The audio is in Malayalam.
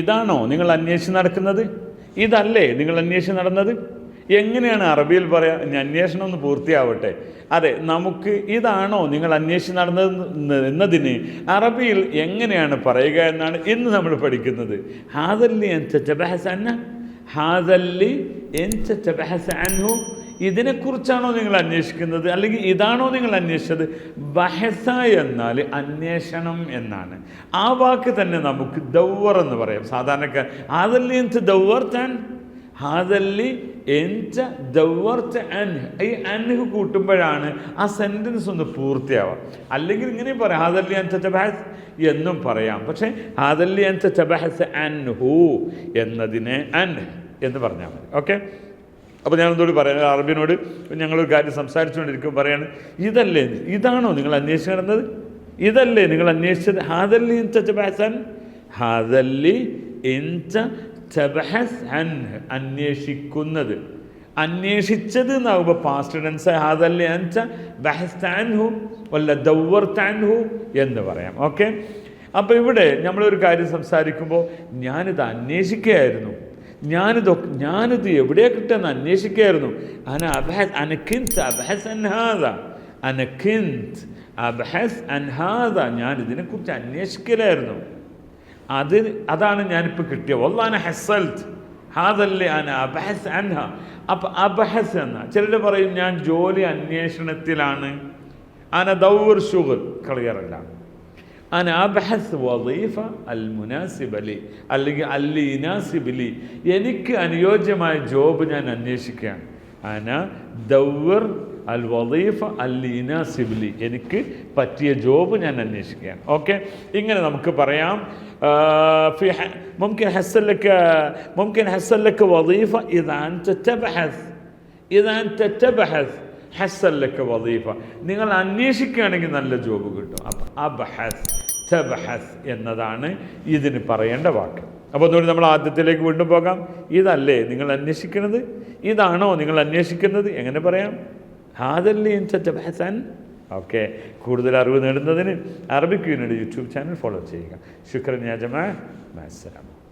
ഇതാണോ നിങ്ങൾ അന്വേഷിച്ച് നടക്കുന്നത്? ഇതല്ലേ നിങ്ങൾ അന്വേഷിച്ച് നടന്നത്? എങ്ങനെയാണ് അറബിയിൽ പറയാ അന്വേഷണം ഒന്ന് പൂർത്തിയാവട്ടെ അതെ നമുക്ക് ഇതാണോ നിങ്ങൾ അന്വേഷിച്ച് നടന്നത് എന്നതിന് അറബിയിൽ എങ്ങനെയാണ് പറയുക എന്നാണ് ഇന്ന് നമ്മൾ പഠിക്കുന്നത്. ഹാദല്ലി എൻ അന്ന ഹാദല്ലി അൻഹു ഇതിനെക്കുറിച്ചാണോ നിങ്ങൾ അന്വേഷിക്കുന്നത്? അല്ലെങ്കിൽ ഇതാണോ നിങ്ങൾ അന്വേഷിച്ചത്? ബഹസ എന്നാൽ അന്വേഷണം എന്നാണ്. ആ വാക്ക് തന്നെ നമുക്ക് ദൗവർ എന്ന് പറയാം. സാധാരണക്കാർ ഹാദല്ലി എന്ത് ദൗവർ താൻ? ഹാദല്ലി എന്റ ദൗവർത്ത അൻഹ് ഈ അൻഹ് കൂട്ടുമ്പോഴാണ് ആ സെന്റൻസ് ഒന്ന് പൂർത്തിയാവുക. അല്ലെങ്കിൽ ഇങ്ങനെ പറയാം ഹാദല്ലി അൻത തബഹസ് എന്നും പറയാം. പക്ഷേ ഹാദല്ലി അൻത തബഹസ് അൻഹു എന്നതിനെ അൻഹ് എന്ന് പറഞ്ഞാൽ മതി. ഓക്കെ? അപ്പോൾ ഞാൻ എന്തോട് പറയാം അറബിനോട് ഞങ്ങളൊരു കാര്യം സംസാരിച്ചുകൊണ്ടിരിക്കുമ്പോൾ പറയാണ് ഇതല്ലേ ഇതാണോ നിങ്ങൾ അന്വേഷിച്ച് കിടന്നത് ഇതല്ലേ നിങ്ങൾ അന്വേഷിച്ചത്? ഹാദല്ലി ഇൻ തബഹസൻ ഹാദല്ലി ഇൻ അൻഹ് അന്വേഷിക്കുന്നത്. അന്വേഷിച്ചത് എന്നാകുമ്പോൾ പാസ്റ്റ് ടെൻസ് ഹാദല്ലി അൻത ബഹസ്താൻഹു വല്ല ദൗവർത്താൻഹു എന്ന് പറയാം. ഓക്കെ അപ്പോൾ ഇവിടെ നമ്മളൊരു കാര്യം സംസാരിക്കുമ്പോൾ ഞാനിത് അന്വേഷിക്കുകയായിരുന്നു. ഞാനിതൊക്കെ ഞാനിത് എവിടെയാ കിട്ടുമെന്ന് അന്വേഷിക്കുകയായിരുന്നു അന അബഹസ് ഇതിനെക്കുറിച്ച് അന്വേഷിക്കലായിരുന്നു. അത് അതാണ് ഞാനിപ്പോൾ കിട്ടിയത്. ഒന്നാണ് ഹെസൽത്ത് ഹാദല്ലേ അന അബഹസ് അൻഹ. അപ്പം അബഹസ് എന്ന. ചിലർ പറയും ഞാൻ ജോലി അന്വേഷണത്തിലാണ്. അന ദൗർ ഷുഗർ. കളിയാറല്ല അന അബഹസ് വദീഫ അൽ മുനാസിബലി അല്ലെങ്കിൽ അല്ലി ഇനാസിബിലി എനിക്ക് അനുയോജ്യമായ ജോബ് ഞാൻ അന്വേഷിക്കുകയാണ് അന ദൗർ അൽ വദീഫ അൽ ഇനാസിബിലി എനിക്ക് പറ്റിയ ജോബ് ഞാൻ അന്വേഷിക്കുകയാണ് ഓക്കെ ഇങ്ങനെ നമുക്ക് പറയാം ആ, في ح- ممكن حصل لك ممكن حصل لك وظيفة إذا أنت تبحث إذا أنت تبحث حصل لك وظيفة നിങ്ങൾ അന്വേഷിക്കുകയാണെങ്കിൽ നല്ല ജോബ് കിട്ടും അപ്പം അബഹസ് തബഹസ് എന്നതാണ് ഇതിന് പറയേണ്ട വാക്ക്. അപ്പോൾ ഒന്നുകൂടി നമ്മൾ ആദ്യത്തിലേക്ക് വീണ്ടും പോകാം. ഇതല്ലേ നിങ്ങൾ അന്വേഷിക്കുന്നത്? ഇതാണോ നിങ്ങൾ അന്വേഷിക്കുന്നത്? എങ്ങനെ പറയാം? ഹാദല്ലി തബഹസൻ ഓക്കെ. കൂടുതൽ അറിവ് നേടുന്നതിന് അറബിക് യൂണിയുടെ യൂട്യൂബ് ചാനൽ ഫോളോ ചെയ്യുക. ശുക്രൻ യാജമാ മാസലാം